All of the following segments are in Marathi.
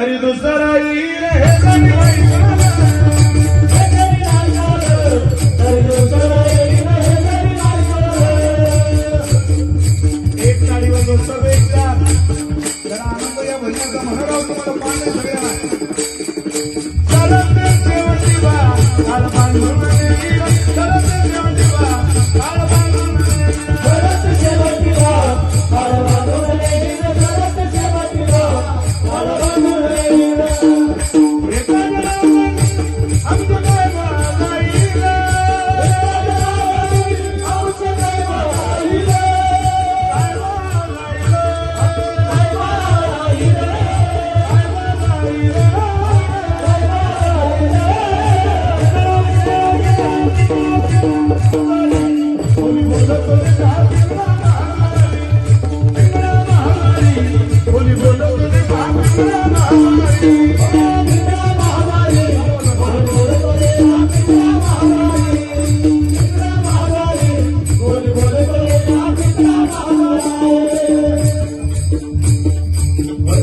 तरी दुसरा येईल एक तारीवर दोस्तव एक चार जरा आनंद या भजनाचा महाराव तुम्हाला पाहण्या सगळ्यांना चालत देवशिवा काल बांधून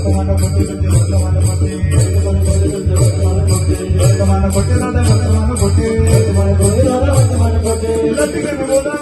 ¿Por qué no te mando a la corte? ¿Por qué no te mando a la corte? ¿Por qué no te mando a la corte? ¿Por qué no te mando a la corte?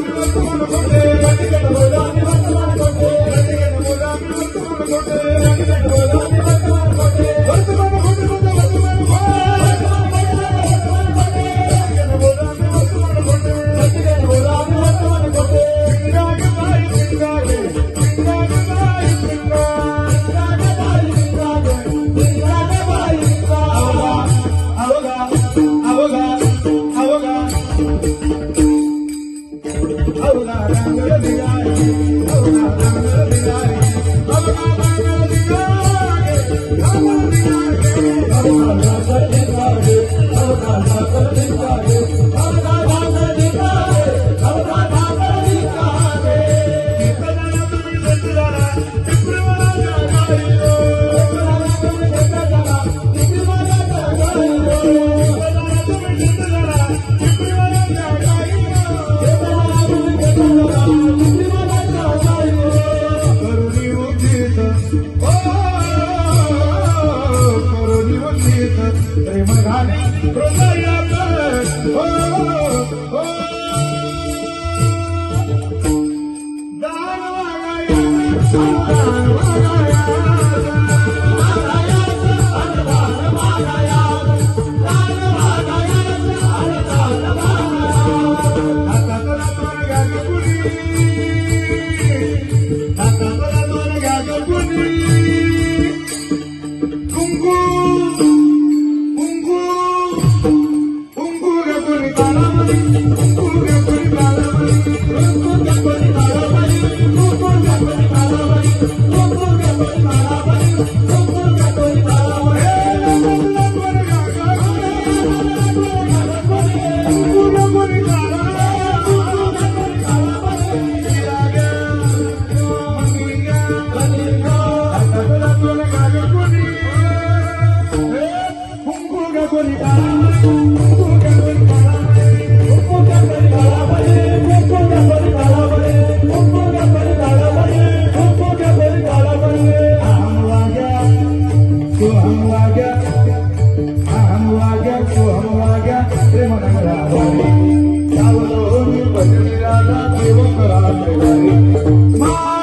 प्रेम झाले हृदयात. हो, हो. दान वागाया दान वागाया तू हम लागा हा हम लागा तू हम लागा रे मन राधा देव करा